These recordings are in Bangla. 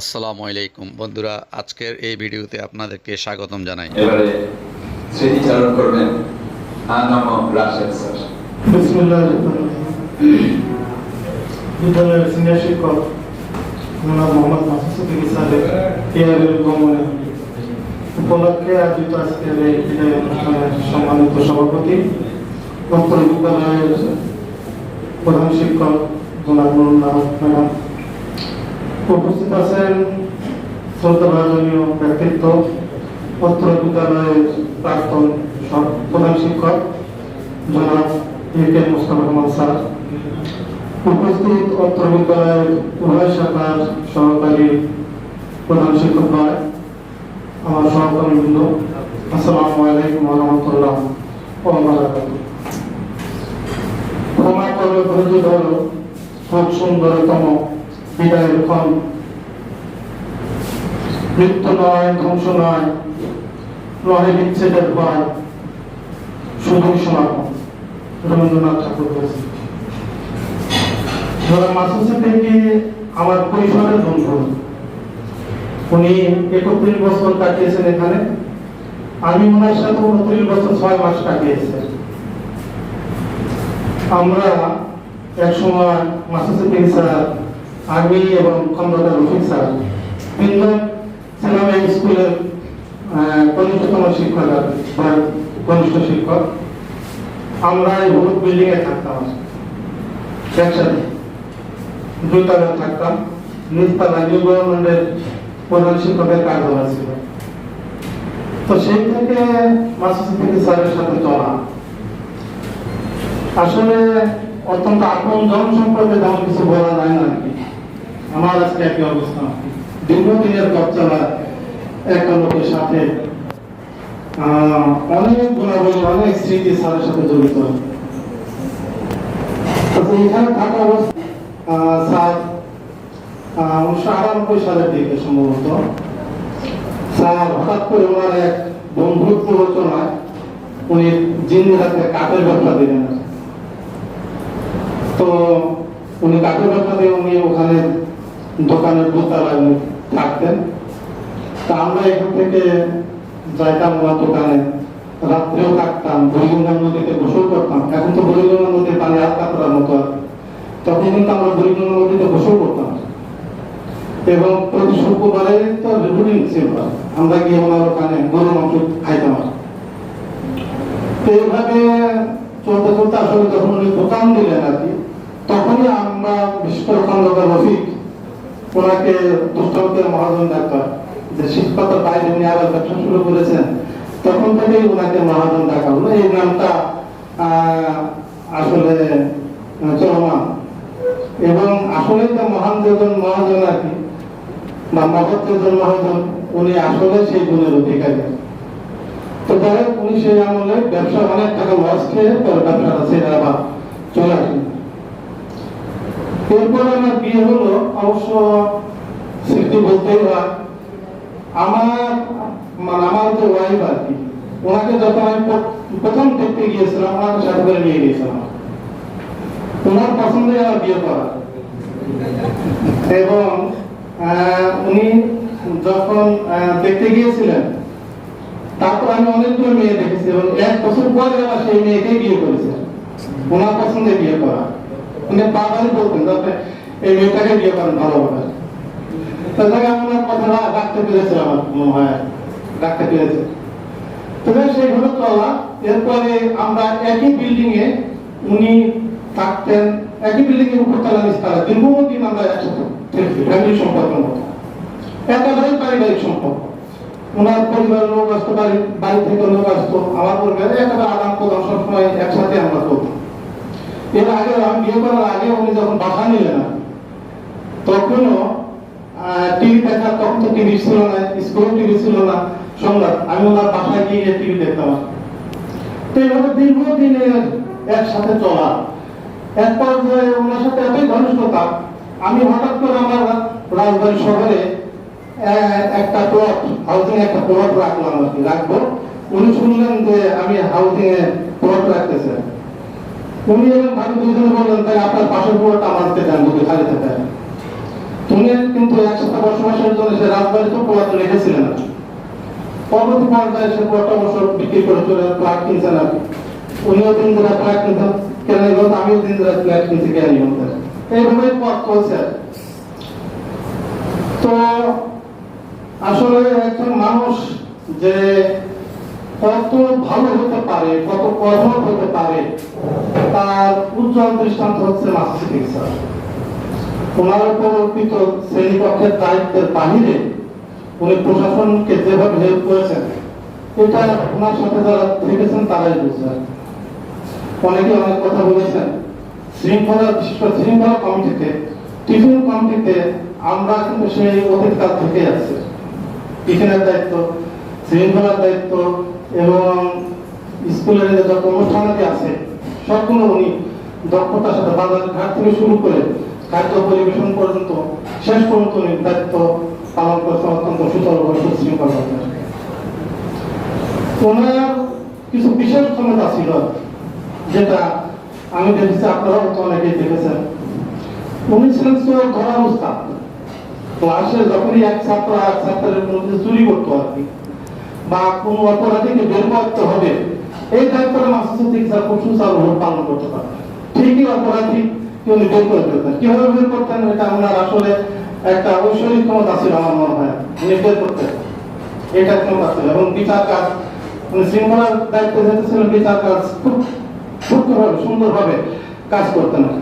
আসসালামু আলাইকুম। বন্ধুরা আজকের এই ভিডিওতে আপনাদেরকে স্বাগতম জানাই। এবারে স্মৃতিচারণ করবেন আনম রাশেদ স্যার। বিসমুল্লাহ বিদ্যালয়ের সিনিয়র শিক্ষক মোহাম্মদ মাসুসুদ্দিন সাহেব উপলক্ষে আয়োজিত আজকের এই বিদায় অনুষ্ঠানের সম্মানিত সভাপতি উত্তর বিদ্যালয়ের প্রধান শিক্ষক ম্যাডাম উপস্থিত আছেন শ্রদ্ধাভাজনীয় ব্যক্তিত্ব উত্তর বিদ্যালয়ের প্রাক্তন প্রধান শিক্ষক, জনাব A K Mustafa Rahman sir. উপস্থিত অত্র বিদ্যালয়ের উভয় শাখার সহকারী প্রধান শিক্ষক নয় আমার সহকর্মী বৃন্দ, আসসালামু আলাইকুম রহমতুল্লাহ ক্ষমা করে ধৈর্য ধরো খুব সুন্দরতম বিদায়ের ক্ষণ মৃত্যু নয়, ধ্বংস নয় নয় বিচ্ছেদের ভয়। শুধুই সমাগম রবীন্দ্রনাথ ঠাকুর বলেছেন আমার পরিসরের বন্ধু। উনি একত্রিশ বছর কাটিয়েছেন এখানে। আমি ওনার সাথে উনত্রিশ বছর ছয় মাস কাটিয়েছেন আমরা এক সময় মাসুসে স্যার আমি এবং খন্দকার রফিক স্যার। তিনজন এই স্কুলের কনিষ্ঠতম শিক্ষক বা কনিষ্ঠ শিক্ষক। আমরা এই হলুদ এ থাকতাম। একসাথে দুই থাকতাম। নিচতলা নিউ গভর্নমেন্টের প্রধান শিক্ষকের কার্যালয় ছিল। তো সেই থেকে মাসুসি থেকে স্যারের সাথে চলা। আসলে অত্যন্ত আপন জন সম্পর্কে তেমন কিছু বলা যায় না আর কি। আমার আজকে একই অবস্থা। দীর্ঘদিনের পথ চলা একটা লোকের সাথে অনেক গুণাবলী, অনেক স্মৃতি স্যারের সাথে জড়িত। এখানে থাকা অবস্থা স্যার উনিশশো আটানব্বই সালের দিকে সম্ভবত। স্যার, হঠাৎ করে ওনার এক বন্ধুর প্ররোচনায় উনি জিন্দিরাতে কাঠের ব্যবসা দিলেন। তো উনি কাঠের ব্যবসা দিয়ে উনি ওখানে দোকানের দোতলায় থাকতেন। তা আমরা এখান থেকে যাইতাম ওনার দোকানে। রাত্রেও থাকতাম, বুড়িগঙ্গা নদীতে গোসল করতাম। এখন তো বুড়িগঙ্গা নদীর পানি হাত কাতরার মতো আর। তখন কিন্তু আমরা বুড়িগঙ্গা নদীতে গোসল করতাম। এবং প্রতি শুক্রবারে তো রুটিন ছিল। আমরা গিয়ে ওনার ওখানে গরু মাংস খাইতাম আর। এইভাবে চলতে চলতে আসলে যখন উনি দোকান দিলেন আর কি, তখনই আমরা বিশেষ করে রফিক ওনাকে দুষ্টকের মহাজন ডাক্তার যে শিক্ষকতার বাইরে উনি আবার ব্যবসা শুরু করেছেন। তখন থেকেই ওনাকে মহাজন ডাকা হলো। এই নামটা আসলে চলমান। এবং আসলে যে মহান যেজন মহাজন আর কি। বা মহৎ যেজন মহাজন উনি আসলে সেই গুণের অধিকারী। তো যাই হোক, উনি সেই আমলে ব্যবসা অনেক টাকা লস খেয়ে পরে ব্যবসাটা ছেড়ে আবার চলে আসেন। এরপরে আমার বিয়ে হলো, অবশ্য স্মৃতি বলতেই হয় আমার মানে আমার যে ওয়াইফ আর কি, ওনাকে যখন আমি প্রথম দেখতে গিয়েছিলাম, ওনাকে সাথে করে নিয়ে গিয়েছিলাম। ওনার পছন্দে আমার বিয়ে করা। এবং উনি যখন দেখতে গিয়েছিলেন, তারপর আমি অনেকগুলো মেয়ে দেখেছি এবং এক বছর পরে আবার সেই মেয়েকে বিয়ে করেছে। ওনার পছন্দে বিয়ে করা। উনি বাবারই বলতেন এই মেয়েটাকে বিয়ে করেন ভালোভাবে তো যাকে, আমি ওনার রাখতে পেরেছিলাম আমার মনে রাখতে পেরেছে। তবে সেইভাবে চলা এরপরে আমরা একই বিল্ডিং এ উনি থাকতেন, একই বিল্ডিং এর উপর তলা নিচতলা দীর্ঘদিন আমরা একসাথে ফ্যামিলি সম্পর্কের মতো একেবারেই পারিবারিক সম্পর্ক। ওনার পরিবারের লোক আসতো, বাড়ি থেকে লোক আসতো, আমার পরিবারে একেবারে আদান প্রদান সবসময় একসাথে আমরা করতাম। এর আগে বিয়ে করার আগে উনি যখন বাসা নিলেন, তখনও টিভি দেখার তখন তো টিভি ছিল না, স্কুল টিভি ছিল না আমি ওনার বাসায় গিয়ে টিভি দেখতাম। এইভাবে দীর্ঘদিনের একসাথে চলা। এক পর্যায়ে ওনার সাথে এতই ঘনিষ্ঠতা, আমি হঠাৎ করে আমার রাজবাড়ি শহরে একটা প্লট হাউজিং একটা প্লট রাখলাম আর কি, রাখব। উনি শুনলেন যে আমি হাউজিং এ প্লট রাখতেছে। উনি এবং ভাবি দুজন বললেন, তাই আপনার পাশের পুরোটা মারতে চান বুকে খালি থাকে তুমি কিন্তু এক সপ্তাহ বসবাসের জন্য সে রাজবাড়িতে পুরাতন রেখেছিলে না পরবর্তী পর্যায়ে সে বিক্রি করে চলে কিনছেন আর উনিও দিন আমিও দিন ধরে কিনছি এইভাবে পথ চলছে। তো আসলে একজন মানুষ যে কত ভালো হতে পারে, কত কঠোর হতে পারে, তার উজ্জ্বল দৃষ্টান্ত হচ্ছে ওনার উপর অর্পিত শ্রেণীকক্ষের দায়িত্বের বাহিরে উনি প্রশাসনকে যেভাবে হেল্প করেছেন, এটা ওনার সাথে যারা থেকেছেন তারাই বুঝবেন অনেকে অনেক কথা বলেছেন, শৃঙ্খলা বিশেষ শৃঙ্খলা কমিটিতে, টিফিন কমিটিতে আমরা কিন্তু সেই কাল থেকে আছে। টিফিনের দায়িত্ব, শৃঙ্খলার দায়িত্ব এবং স্কুলের যত অনুষ্ঠানাদি আছে, সবগুলো উনি দক্ষতার সাথে বাজার ঘাট থেকে শুরু করে খাদ্য পরিবেশন পর্যন্ত শেষ পর্যন্ত উনি দায়িত্ব পালন করছেন অত্যন্ত সুতরাভাবে সুশৃঙ্খলভাবে ওনার কিছু বিশেষ ক্ষমতা ছিল, যেটা আমি দেখেছি, আপনারাও তো অনেকেই দেখেছেন। উনি ছিলেন চোর ধরার উস্তাদ। ক্লাসে যখনই এক ছাত্র আর ছাত্রের মধ্যে চুরি করতো আর কি। বা কোন অপরাধীকে বের করতে হবে, এই দায়িত্বটা মাস্টার চিকিৎসা খুব সুচারুভাবে পালন করতে পারে ঠিকই অপরাধী উনি বের করে ফেলতেন কীভাবে বের করতেন? এটা ওনার আসলে একটা ঐশ্বরিক ক্ষমতা ছিল আমার মনে হয়। উনি বের করতেন। এটা ক্ষমতা ছিল। এবং বিচার কাজ, উনি শৃঙ্খলার দায়িত্ব যেতে ছিলেন, বিচার কাজ খুব সূক্ষ্মভাবে, সুন্দরভাবে কাজ করতেন আর।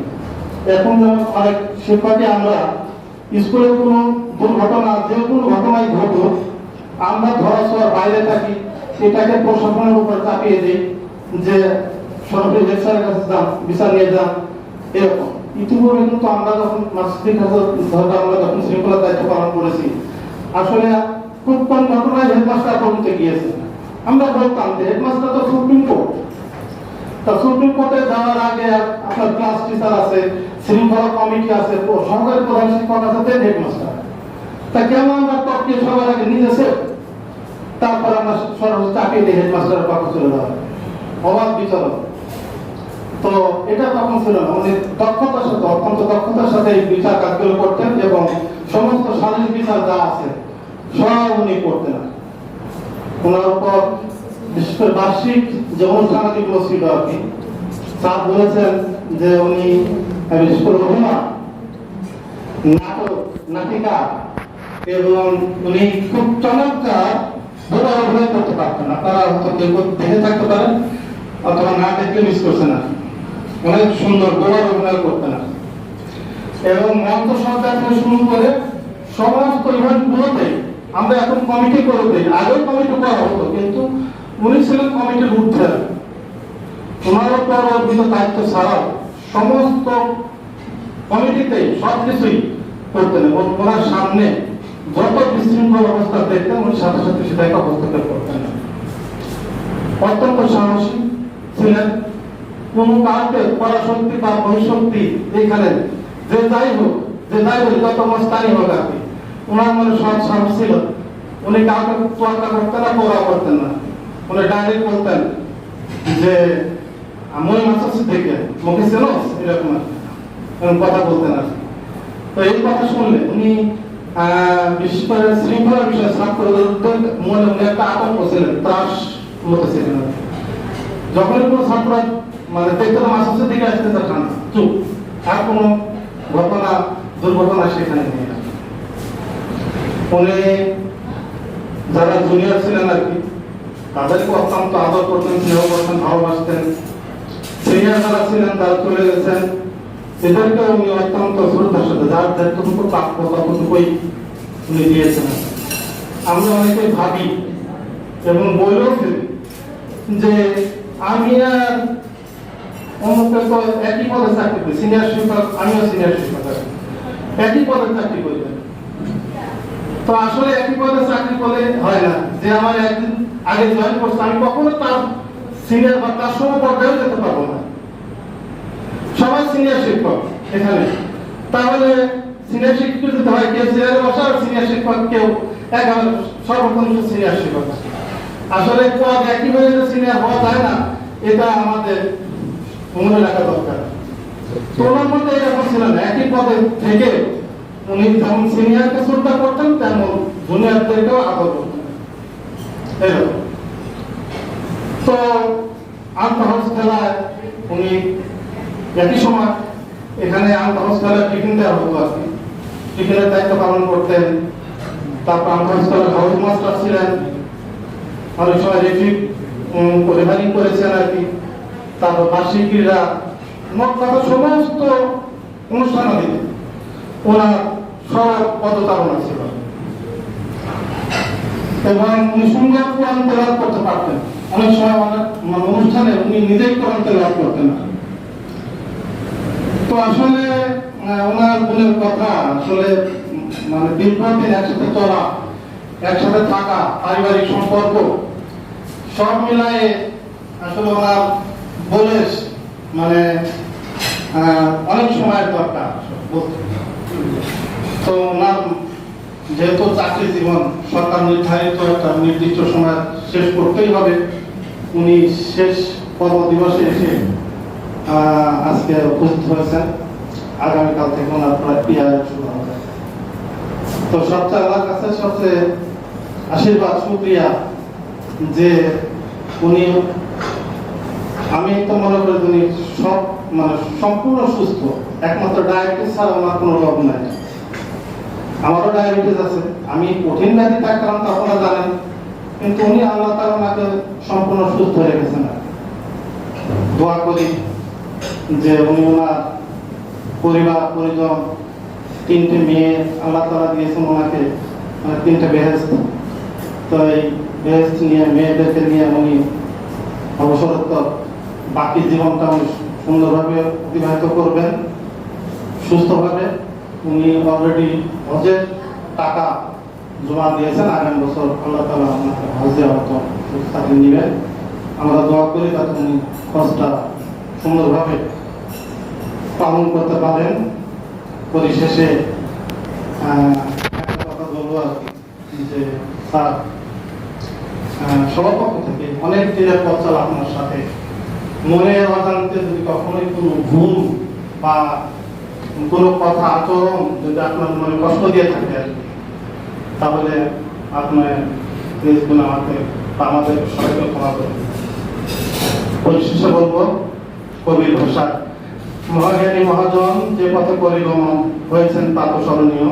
এখন অনেক শিক্ষকই আমরা, স্কুলে কোনো দুর্ঘটনা, যে কোনো ঘটনাই ঘটুক আমরা ধরাছোঁয়ার বাইরে থাকি এটাকে প্রশাসনের উপর চাপিয়ে দিই যে সরাসরি লেকচারের কাছে যান, বিচার নিয়ে যান, এরকম। ইতিপূর্বে কিন্তু আমরা যখন মাসিক ধরো আমরা যখন শৃঙ্খলার দায়িত্ব পালন করেছি, আসলে খুব কম ঘটনায় হেডমাস্টার পর্যন্ত গিয়েছে। আমরা বলতাম যে হেডমাস্টার তো সুপ্রিম কোর্ট। তা সুপ্রিম কোর্টে যাওয়ার আগে আপনার ক্লাস টিচার আছে, শৃঙ্খলা কমিটি আছে সহকারী প্রধান শিক্ষক আছে হেডমাস্টার। তা কেমন আমরা সবার আগে নিজে সে তারপর আমরা সরাসরি চাপিয়ে দিই, হেডমাস্টারের পক্ষে চলে যাওয়া অবাধ বিচরণ তো এটা তখন ছিল না। উনি দক্ষতার সাথে, অত্যন্ত দক্ষতার সাথে এই বিচার কাজগুলো করতেন এবং সমস্ত শারীরিক বিচার যা আছে, সব উনি করতেন। ওনার উপর বার্ষিক যে অনুষ্ঠানাদিগুলো ছিল আর কি, স্যার বলেছেন যে উনি বিশেষ করে নাটক, নাটিকা, এবং উনি খুব চমৎকার ভাবে অভিনয় করতে পারতেন আপনারা হয়তো কেউ দেখে থাকতে পারেন, অথবা না দেখলে মিস করছে না। অনেক সুন্দর গোলার অভিনয় করতেন আর কি। এবং মঞ্চ সরকার থেকে শুরু করে সমস্ত ইভেন্ট গুলোতে আমরা এখন কমিটি করে দিই। আগেও কমিটি করা হতো, কিন্তু উনি ছিলেন কমিটির ঊর্ধ্বে ওনার উপর অর্পিত দায়িত্ব ছাড়াও সমস্ত কমিটিতে সব কিছুই করতেন এবং ওনার সামনে বিশৃঙ্খল অবস্থা দেখতেন উনি সাথে সাথে সেটাকে হস্তক্ষেপ করতেন অত্যন্ত সাহসী ছিলেন। কোন কাউকে পরাশক্তি বা বহিঃশক্তি এখানে যে যাই হোক, যে যাই হোক, যত মস্তানি হোক আর কি ওনার মনে সৎ সাহস ছিল। উনি কাউকে তোয়াক্কা করতেন না, পোড়া করতেন না। উনি ডাইরেক্ট বলতেন যে মই মাছ থেকে মুখে ছিল এরকম কথা বলতেন আর। তো এই কথা শুনলে উনি বিশেষ করে শৃঙ্খলার বিষয়ে ছাত্রদের মনে উনি একটা আতঙ্ক ছিলেন ত্রাস মতো কি। যখনই কোনো ছাত্র মানে দেখতে মাসের দিকে আসতে চান চুপ, আর কোনো ঘটনা, দুর্ঘটনা সেখানে নেই। উনি যারা জুনিয়র ছিলেন আর কি তাদেরকে অত্যন্ত আদর করতেন, স্নেহ করতেন, ভালোবাসতেন। সিনিয়র যারা ছিলেন, তারা চলে গেছেন। এদেরকে উনি অত্যন্ত শ্রদ্ধার সাথে, যার যতটুকু প্রাপ্য ততটুকুই উনি দিয়েছেন। আমরা অনেকে ভাবি এবং বলেও যে আমি আর অমুকে তো একই পদে চাকরি করি সিনিয়র শিক্ষক, আমিও সিনিয়র শিক্ষক। একই পদে চাকরি করি তো আসলে একই পদে চাকরি করলে হয় না। যে আমার একদিন আগে জয়েন করছে, আমি কখনো তার সিনিয়র বা তার সম পর্যায়েও যেতে পারব না। সবাই সিনিয়র শিক্ষক এখানে। তাহলে সিনিয়র শিক্ষক যদি হয়, কেউ সিনিয়র বসা সিনিয়র শিক্ষক কেউ একেবারে সর্বকনিষ্ঠ সিনিয়র শিক্ষক। আসলে পদ একই হয়ে যে সিনিয়র হওয়া যায় না, এটা আমাদের মনে রাখা দরকার। তোমার মধ্যে এরকম ছিল না? একই পদে থেকে উনি যেমন সিনিয়রকে শ্রদ্ধা করতেন, তেমন জুনিয়রদেরকেও আদর করতেন। তো আন্তঃহাউস খেলায় উনি একই সময় এখানে আন্তঃহাউস টিফিন দেওয়া হতো আর কি। টিফিনের দায়িত্ব পালন করতেন, তারপর আন্তঃহাউস খেলার হাউস মাস্টার ছিলেন, অনেক সময় রেফি রেফারিং করেছেন আর কি। তারপর বার্ষিক ক্রীড়া মোট কথা সমস্ত অনুষ্ঠানাদি ওনার সব পদচারণা ছিল। এবং উনি সুন্দর কোরআন করতে পারতেন। অনেক সময় মানে অনুষ্ঠানে উনি নিজেই কোরআন তেলাওয়াত করতেন তো আসলে ওনার গুণের কথা, আসলে মানে দীর্ঘদিন একসাথে চলা, একসাথে থাকা, পারিবারিক সম্পর্ক, সব মিলায়ে আসলে ওনার বয়স মানে অনেক সময়ের দরকার তো ওনার যেহেতু চাকরি জীবন, সরকার নির্ধারিত একটা নির্দিষ্ট সময় শেষ করতেই হবে, উনি শেষ কর্ম দিবসে এসে আজকে উপস্থিত হয়েছেন। আগামীকাল থেকে শুরু হবে। তো সবচেয়ে আমার কাছে সবচেয়ে আশীর্বাদ যে উনি, আমি তো মনে করি উনি সব মানে সম্পূর্ণ সুস্থ। একমাত্র ডায়াবেটিস ছাড়া ওনার কোনো রোগ নাই। আমারও ডায়াবেটিস আছে। আমি কঠিন ব্যাধি থাকতাম তা আপনারা জানেন। কিন্তু উনি আল্লাহ তাআলা ওনাকে সম্পূর্ণ সুস্থ রেখেছেন। দোয়া করি। যে উনি ওনার পরিবার, পরিজন, তিনটে মেয়ে আল্লাহ তালা দিয়েছেন ওনাকে মানে তিনটে বেহেস্ত তো এই বেহেস্ত নিয়ে, মেয়েদেরকে নিয়ে উনি অবসরোত্তর বাকি জীবনটা উনি সুন্দরভাবে অতিবাহিত করবেন, সুস্থভাবে। উনি অলরেডি হজের টাকা জমা দিয়েছেন, আগামী বছর আল্লাহ তালা আপনাকে হজে হয়তো তাকে নেবেন আমরা দোয়া করি যাতে উনি হজটা সুন্দরভাবে পালন করতে পারেন। পরিশেষে কথা বলব আর কি যে থেকে অনেক দিনের আপনার সাথে। মনের অজান্তে যদি কখনোই কোনো ভুল বা কোনো কথা আচরণ যদি আপনার মনে কষ্ট দিয়ে থাকে আর কি, তাহলে আপনার গুণ আমাকে আমাদের সবাইকে ক্ষমা করুন পরিশেষে বলব কবির ভাষা মহাজ্ঞানী মহাজন যে পথে পরিগমন হয়েছেন তা তো স্মরণীয়।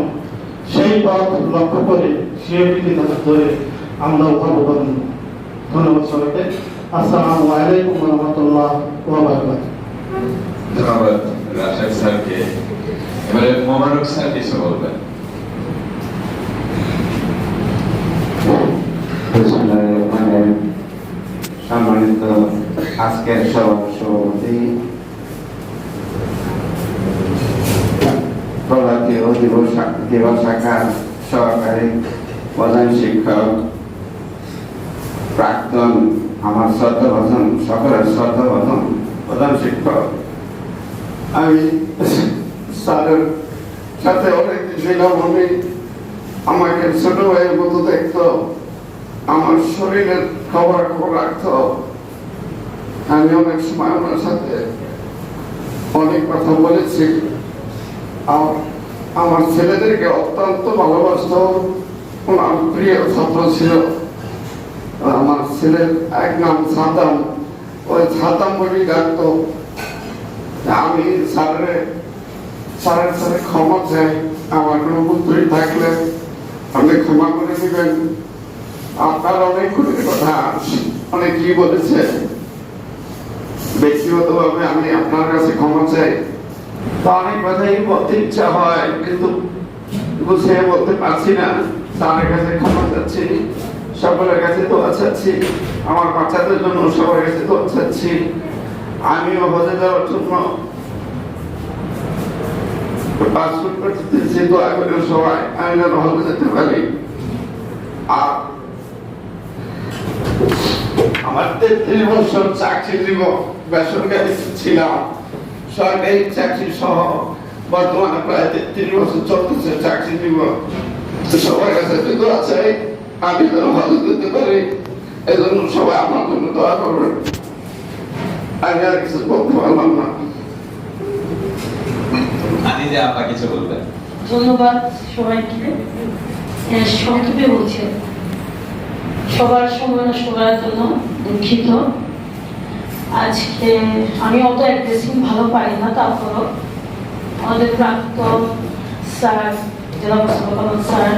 সেই পথ লক্ষ্য করে শিরোপীতি ধরে আমরা উদ্ভাবন ধন্যবাদ সবাইকে। আসসালামু আলাইকুম রহমতুল্লাহ ওয়া ধন্যবাদ রাশেদ স্যারকে। এবারে মোবারক স্যার কিছু বলবেন। মানে সম্মানিত আজকের সভাপতি সহকারী প্রধান শিক্ষক, প্রাক্তন আমার শ্রদ্ধাভাষণ সকলের শ্রদ্ধাভাষণ প্রধান শিক্ষক। আমি স্যারের সাথে অনেক ছিলাম আমি আমাকে ছোট ভাইয়ের মতো দেখতো। আমার শরীরের খবর খবর রাখতো। আমি অনেক সময় ওনার সাথে অনেক কথা বলেছি। আমার ছেলেদেরকে অত্যন্ত ভালোবাসত। ওনার প্রিয় ছাত্র ছিল। আমার ছেলের এক নাম সাদাম ওই সাদাম বলেই ডাকতো। আমি স্যারের স্যারের সাথে ক্ষমা চাই। আমার কোনো পুত্রী থাকলে আপনি ক্ষমা করে দিবেন। আপনার অনেকগুলির কথা। অনেক কি বলেছে? ব্যক্তিগতভাবে আমি আপনার কাছে ক্ষমা চাই। তো অনেক কথাই বলতে ইচ্ছা হয়, কিন্তু গুছিয়ে বলতে পারছি না। স্যারের কাছে ক্ষমা চাচ্ছি, সকলের কাছে দোয়া চাচ্ছি, আমার বাচ্চাদের জন্য সবার কাছে দোয়া চাচ্ছি। আমিও হজে যাওয়ার জন্য পাসপোর্ট করতেছি দোয়া করে সবাই, আমি যেন হজে যেতে পারি। আর আমার তেত্রিশ বছর চাকরি জীবন বেসরকারি ছিলাম। সরকারি চাকরি সহ বর্তমানে প্রায় তেত্রিশ বছর চলতেছে চাকরি জীবন সবার কাছে দোয়া চাই আমি যেন ভালো করতে পারি এজন্য সবাই আমার জন্য দোয়া করবেন। আমি আর কিছু বলতে পারলাম না। আনিজা আপা কিছু বলবেন ধন্যবাদ সবাইকে। সংক্ষেপে বলছে। সবার সময় সবার জন্য দুঃখিত। আজকে আমি অত অ্যাড্রেসিং ভালো পারি না তারপরও। আমাদের প্রাক্তন স্যার, জেলা স্যার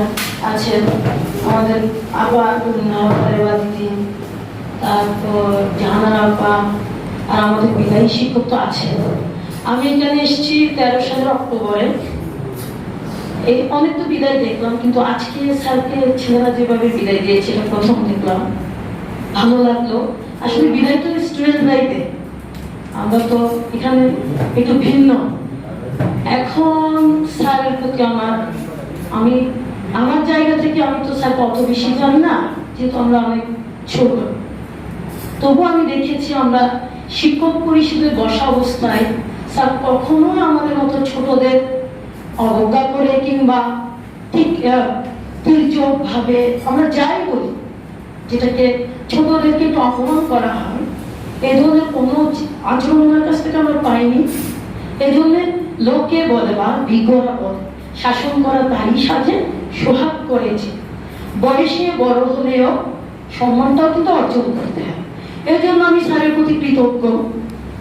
আছেন। আমাদের আপা রেবা দিদি, তারপর জাহানার আপা আর আমাদের বিদায়ী শিক্ষক তো আছে আমি এখানে এসেছি তেরো সালের অক্টোবরে। এই অনেক তো বিদায় দেখলাম, কিন্তু আজকে স্যারকে ছেলেরা যেভাবে বিদায় দিয়েছিল, প্রথম দেখলাম। ভালো লাগল। আসলে বিদায় তো স্টুডেন্টরাই দেয় আমরা তো এখানে একটু ভিন্ন। এখন স্যারের প্রতি আমার, আমি, আমার জায়গা থেকে আমি তো স্যার কত বেশি জানি না, যেহেতু আমরা অনেক ছোট। তবু আমি দেখেছি আমরা শিক্ষক পরিষদে বসা অবস্থায় স্যার কখনো আমাদের মতো ছোটদের অবজ্ঞা করে কিংবা ঠিক তির্যক ভাবে আমরা যাই বলি, যেটাকে ছোটদেরকে একটু অপমান করা হয় এই ধরনের কোনো আচরণ ওনার কাছ থেকে আমরা পাইনি। এই জন্য লোকে বলে বা বিজ্ঞরা বলে, শাসন করা তারই সাথে সোহাগ করেছে। বয়সে বড় হলেও সম্মানটাও কিন্তু অর্জন করতে হয়। এই জন্য আমি স্যারের প্রতি কৃতজ্ঞ।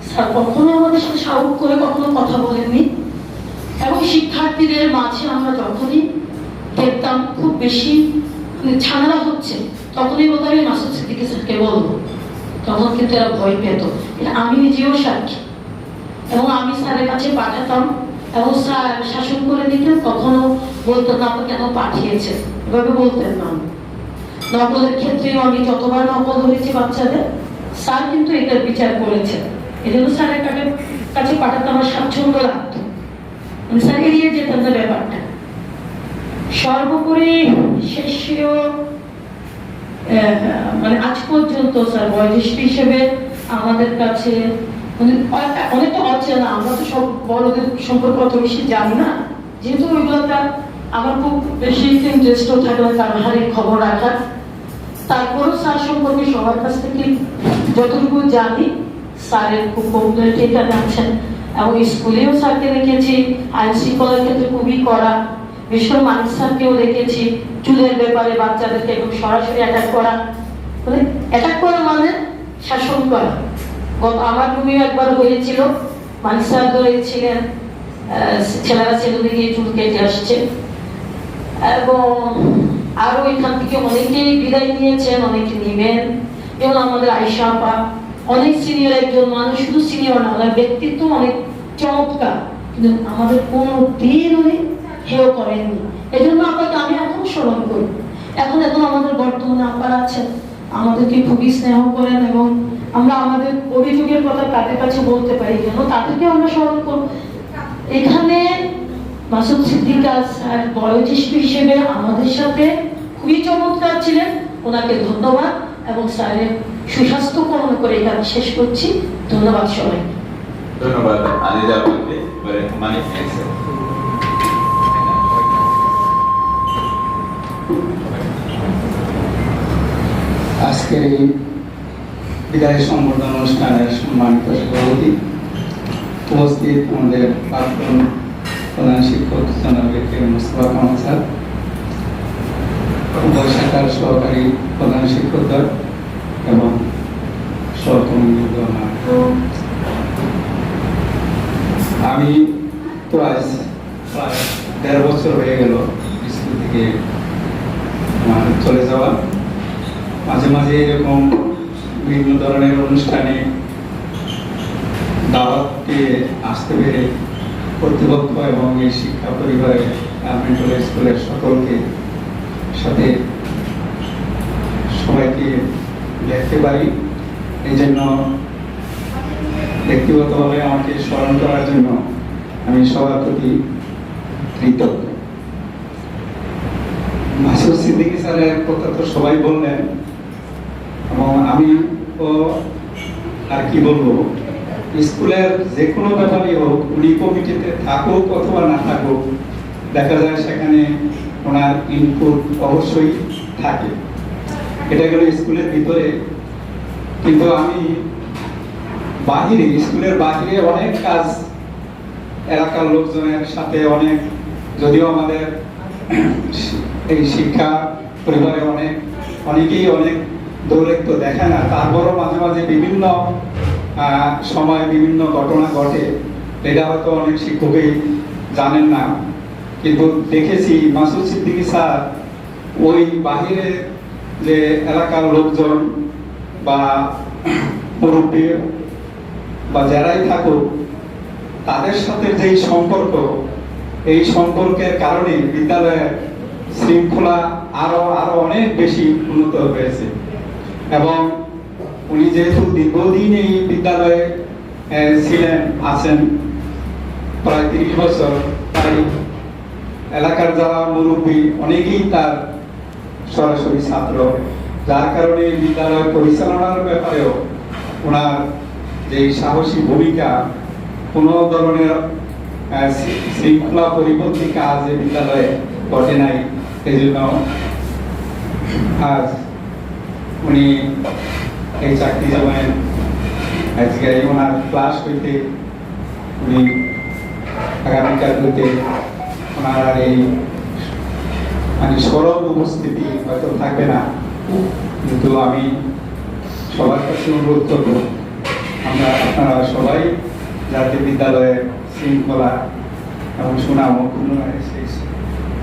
স্যার কখনো আমাদের সাথে সাহস করে কখনো কথা বলেননি। এবং শিক্ষার্থীদের মাঝে আমরা যখনই দেখতাম, খুব বেশি মানে ঝামেলা হচ্ছে, তখনই আমি মাসুদ সিদ্দিকি স্যারকে বলব। তখন কিন্তু এরা ভয় পেত। আমি নিজেও সাক্ষী। এবং আমি স্যারের কাছে পাঠাতাম, এবং স্যার শাসন করে দিতেন কখনো বলতো না আপনি কেন পাঠিয়েছে এভাবে বলতেন না নকলের ক্ষেত্রেও আমি যতবার নকল হয়েছি বাচ্চাদের, স্যার কিন্তু এটার বিচার করেছেন। এই জন্য স্যারের কাছে কাছে পাঠাতে আমার স্বাচ্ছন্দ্য লাগতো। যেতেন না ব্যাপারটা। সর্বোপরি শেষীয় মানে আজ পর্যন্ত, স্যার, বয়োজ্যেষ্ঠ হিসেবে আমাদের কাছে মানে অ- অনেকটা অচেনা আমরা তো সব বড়দের সম্পর্কে অত বেশি জানি না। যেহেতু ওইগুলোতে আমার খুব বেশি ইন্টারেস্টও থাকে না তার হারের খবর রাখার। তারপরও স্যার সম্পর্কে সবার কাছ থেকে যতটুকু জানি, স্যারের খুব পপুলারিটি এখানে আছেন এবং স্কুলেও স্যারকে দেখেছি, আইন শৃঙ্খলার ক্ষেত্রে খুবই করা বিশেষ করে মানিক স্যারকেও দেখেছি, চুলের ব্যাপারে বাচ্চাদেরকে একদম সরাসরি অ্যাটাক করা। মানে অ্যাটাক করা মানে শাসন করা। গত আমার রুমেও একবার হয়েছিল মানিক স্যার ধরেছিলেন ছেলেরা ছেলেদের গিয়ে চুল কেটে আসছে। এবং আরও এখান থেকে অনেকেই বিদায় নিয়েছেন, অনেকে নেবেন। যেমন আমাদের আয়সা আপা অনেক সিনিয়র একজন মানুষ, শুধু সিনিয়র না, ওনার ব্যক্তিত্ব অনেক চমৎকার। কিন্তু আমাদের কোনো দিন উনি হেয় করেননি। এই জন্য আপাকে আমি এখন স্মরণ করি। এখন এখন আমাদের বর্তমানে আপারা আছেন। আমাদেরকে খুবই স্নেহ করেন এবং আমরা আমাদের অভিযোগের কথা তাদের কাছে বলতে পারি জন্য তাদেরকে আমরা স্মরণ করব এখানে মাসুদ সিদ্দিকা স্যার বয়োজ্যেষ্ঠ হিসেবে আমাদের সাথে খুবই চমৎকার ছিলেন। ওনাকে ধন্যবাদ এবং স্যারের সুস্বাস্থ্য কামনা করে এখানে শেষ করছি। ধন্যবাদ সবাই ধন্যবাদ আলিজা আপনাকে। স্যার আজকের এই বিদায় সম্বর্ধনা অনুষ্ঠানের সম্মানিত সভাপতি উপস্থিত আমাদের প্রাক্তন প্রধান শিক্ষক জনাব মুস্তফা কামাল স্যার বৈশাখার সহকারী প্রধান এবং আমি তো আজ দেড় বছর হয়ে গেল স্কুল থেকে আমার চলে যাওয়া। মাঝে মাঝে এরকম বিভিন্ন ধরনের অনুষ্ঠানে দাওয়াত পেয়ে আসতে পেরে কর্তৃপক্ষ এবং এই শিক্ষা পরিবারের গার্মেন্টাল স্কুলের সকলকে সাথে সবাইকে দেখতে পারি এই জন্য ব্যক্তিগতভাবে আমাকে স্মরণ করার জন্য আমি সবার প্রতি কৃতজ্ঞ। মাসুদ সিদ্দিকী স্যারের কথা তো সবাই বললেন, এবং আমি তো আর কি বলব, স্কুলের যে কোনো ব্যাপারই হোক, উনি কমিটিতে থাকুক অথবা না থাকুক, দেখা যায় সেখানে ওনার ইনপুট অবশ্যই থাকে। এটা গেল স্কুলের ভিতরে। কিন্তু আমি বাহিরে, স্কুলের বাহিরে অনেক কাজ এলাকার লোকজনের সাথে অনেক, যদিও আমাদের এই শিক্ষা পরিবারে অনেক, অনেকেই অনেক দৌড়েক্ত দেখে না। তারপরও মাঝে মাঝে বিভিন্ন সময় বিভিন্ন ঘটনা ঘটে। এটা হয়তো অনেক শিক্ষকই জানেন না। কিন্তু দেখেছি মাসুদ সিদ্দিকী স্যার ওই বাহিরে যে এলাকার লোকজন বা মুরব্বী বা যারাই থাকুক, তাদের সাথে যেই সম্পর্ক, এই সম্পর্কের কারণে বিদ্যালয়ের শৃঙ্খলা আরও আরও অনেক বেশি উন্নত হয়েছে। এবং উনি যেহেতু দীর্ঘদিন এই বিদ্যালয়ে ছিলেন, আছেন, প্রায় তিরিশ বছর, তাই এলাকার যারা মুরব্বী অনেকেই তার সরাসরি ছাত্র। যার কারণে বিদ্যালয় পরিচালনার ব্যাপারেও ওনার যে সাহসী ভূমিকা, কোনো ধরনের শৃঙ্খলা পরিপন্থী কাজ এই বিদ্যালয়ে ঘটে নাই এই জন্য আজ উনি এই চাকরি জীবনে আজকে ওনার ক্লাস হইতে উনি আগামীকাল হইতে ওনার এই মানে সরব উপস্থিতি হয়তো থাকবে না। কিন্তু আমি সবার কাছে অনুরোধ করব, আমরা আপনারা সবাই জাতীয় বিদ্যালয়ে শৃঙ্খলা এবং সুনাম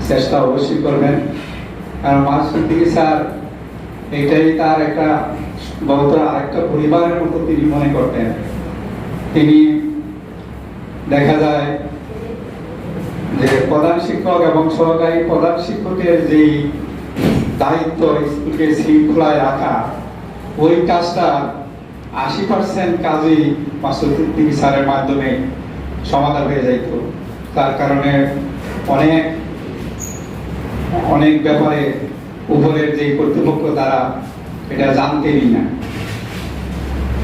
চেষ্টা অবশ্যই করবেন। কারণ মাসুদ দিকে স্যার, এটাই তার একটা বহুত আরেকটা পরিবারের মতো তিনি মনে করতেন। তিনি দেখা যায় যে প্রধান শিক্ষক এবং সহকারী প্রধান শিক্ষকের যেই দায়িত্ব স্কুলকে শৃঙ্খলায় রাখা, ওই কাজটা আশি পার্সেন্ট কাজই মাসুদ্দিন স্যারের মাধ্যমে সমাধান হয়ে যাইত। তার কারণে অনেক অনেক ব্যাপারে উপরের যে কর্তৃপক্ষ তারা এটা জানতেনই না।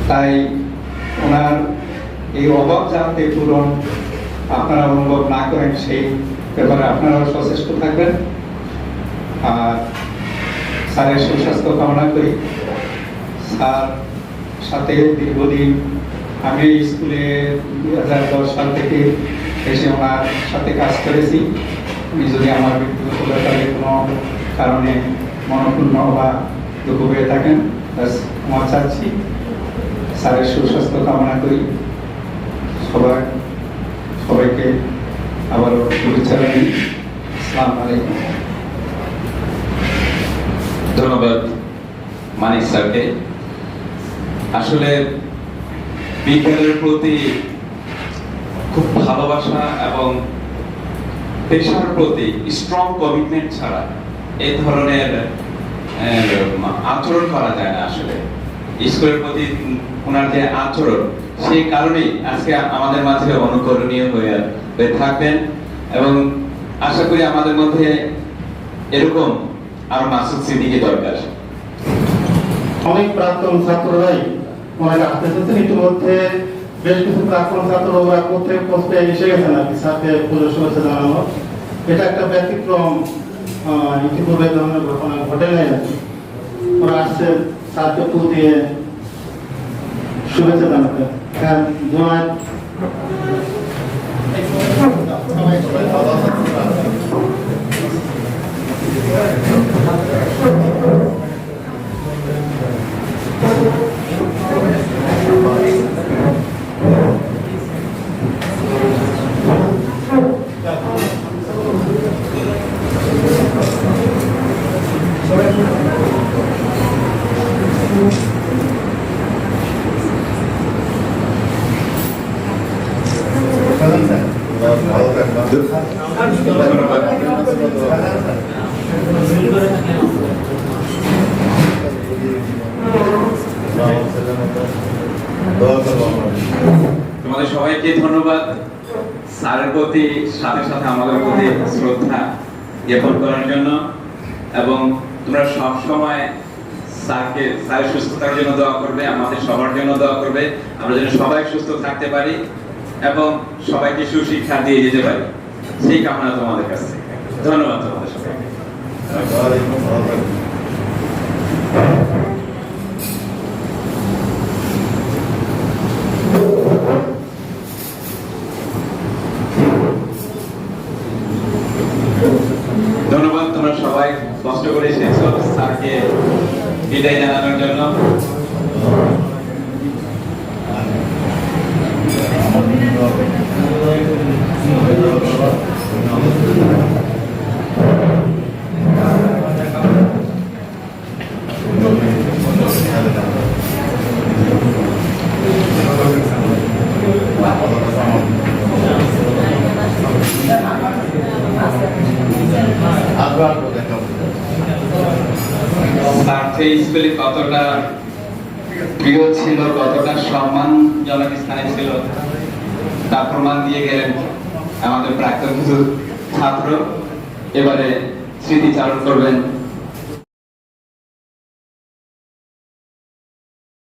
তাই ওনার এই অভাব জানতে পূরণ আপনারা অনুভব না করেন সেই ব্যাপারে আপনারাও সচেষ্ট থাকবেন। আর স্যারের সুস্বাস্থ্য কামনা করি। স্যার, সাথে দীর্ঘদিন আমি স্কুলে দুই হাজার দশ সাল থেকে এসে ওনার সাথে কাজ করেছি। উনি যদি আমার ব্যক্তিগত ব্যাপারে কোনো কারণে মনক্ষুণ্ণ বা দুঃখ পেয়ে থাকেন ক্ষমা চাচ্ছি। স্যারের সুস্বাস্থ্য কামনা করি। সবাই সবাইকে আবারও শুভেচ্ছা জানাই। ধন্যবাদ মানিক স্যারকে। আসলে বিজ্ঞানের প্রতি খুব ভালোবাসা এবং পেশার প্রতি স্ট্রং কমিটমেন্ট ছাড়া এই ধরনের আচরণ করা যায় না আসলে। স্কুলের প্রতি ওনার যে আচরণ। সেই কারণেই আজকে আমাদের মাঝে অনুকরণীয় হয়ে থাকবেন এবং আশা করি আমাদের মধ্যে এরকম আরও মাসুদ সিদ্দিকি দরকার। অনেক প্রাক্তন ছাত্ররাই ওনাকে আসতে এসেছেন। ইতিমধ্যে বেশ কিছু প্রাক্তন ছাত্র ওরা প্রত্যেক পোস্টে এসে গেছেন আর কি, স্যারকে পুজো শুভেচ্ছা জানানো। এটা একটা ব্যতিক্রম ইতিপূর্বে ধরনের ঘটনা ঘটে নাই আর কি। ওরা আসছে স্যারকে ফুল দিয়ে শুভেচ্ছা জানাতে হ্যাঁ জমায়েত তোমাদের সবাইকে ধন্যবাদ। স্যারের প্রতি, সাথে সাথে আমাদের প্রতি শ্রদ্ধা জ্ঞাপন করার জন্য এবং তোমরা সব সময় স্যারকে, স্যারের সুস্থতার জন্য দোয়া করবে, আমাদের সবার জন্য দোয়া করবে। আমরা যেন সবাই সুস্থ থাকতে পারি এবং সবাইকে সুশিক্ষা দিয়ে যেতে পারি। সেই কামনা তোমাদের কাছে ধন্যবাদ তোমাদের সবাইকে। ধন্যবাদ তোমরা সবাই কষ্ট করে এসেছ স্যারকে বিদায় জানানোর জন্য স্যার সেই স্কুলে কতটা প্রিয় ছিল কতটা সম্মানজনক স্থানে ছিল তা প্রমাণ দিয়ে গেলেন আমাদের প্রাক্তন কিছু ছাত্র এবারে স্মৃতিচারণ করবেন